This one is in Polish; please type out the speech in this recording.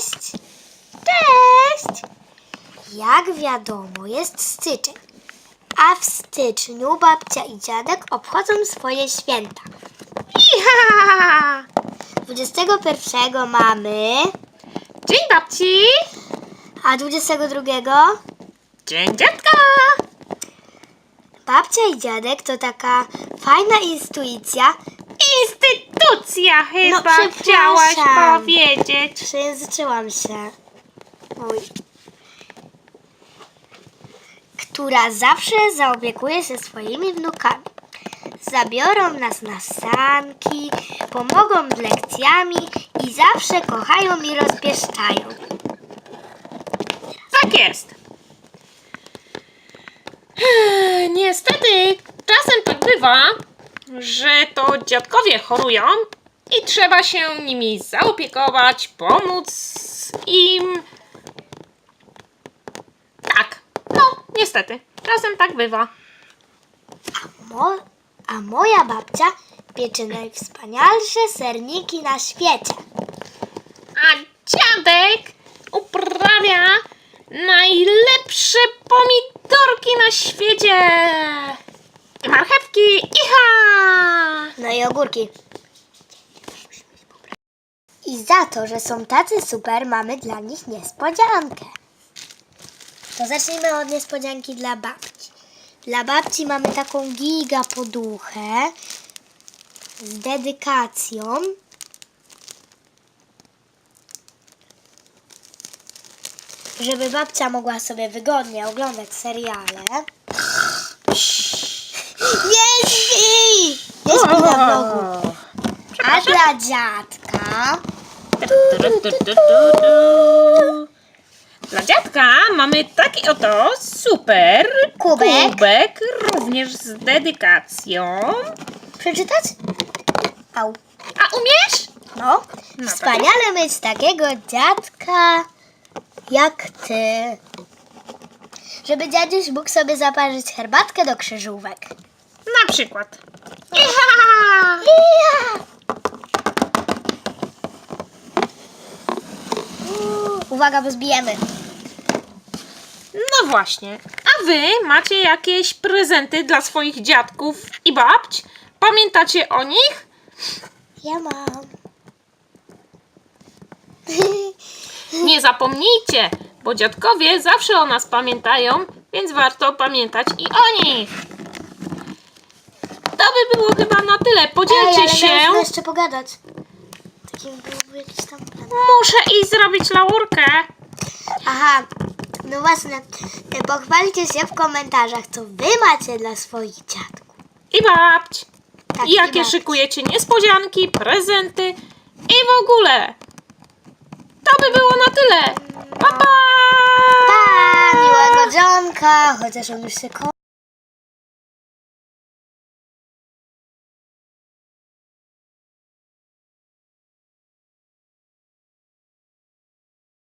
Cześć! Cześć! Jak wiadomo, jest styczeń, a w styczniu babcia i dziadek obchodzą swoje święta. Iha! 21 mamy, Dzień babci! a 22 Dzień dziadka! babcia i dziadek to taka fajna intuicja. Instytucja chyba przepraszam. chciałaś powiedzieć. Przejęzyczyłam się. Oj. Która zawsze zaopiekuje się swoimi wnukami. Zabiorą nas na sanki, pomogą z lekcjami i zawsze kochają i rozpieszczają. Tak jest. Niestety, czasem tak bywa, że to dziadkowie chorują i trzeba się nimi zaopiekować, pomóc im. Tak, no, niestety, czasem tak bywa. Mo- a moja babcia piecze najwspanialsze serniki na świecie. A dziadek uprawia najlepsze pomidorki na świecie. I marchewki, No i za to, że są tacy super, mamy dla nich niespodziankę. To zacznijmy od niespodzianki dla babci. Dla babci mamy taką giga poduchę z dedykacją. Żeby babcia mogła sobie wygodnie oglądać seriale. Nie śpi! Nie śpi na vlogu. A dla dziadka Dla dziadka mamy taki oto super Kubek. kubek również z dedykacją. przeczytać? Au. A umiesz? No. No to- Wspaniale mieć takiego dziadka jak ty. Żeby dziaduś mógł sobie zaparzyć herbatkę do krzyżówek. Na przykład. Iha! Ija! Uwaga, bo zbijemy. No właśnie. A wy macie jakieś prezenty dla swoich dziadków i babć? Pamiętacie o nich? Ja mam. Nie zapomnijcie, bo dziadkowie zawsze o nas pamiętają, więc warto pamiętać i o nich. To by było chyba na tyle. Ej, Podzielcie ale się. jeszcze pogadać. Byłby jakiś tam plan. Muszę iść zrobić laurkę. Aha, no właśnie. e, Pochwalcie się w komentarzach, co wy macie dla swoich dziadków. I babć. Tak, I jakie babci. szykujecie niespodzianki, prezenty i w ogóle. To by było na tyle. Pa, pa! Pa, miłego dzionka, chociaż on już się kończy.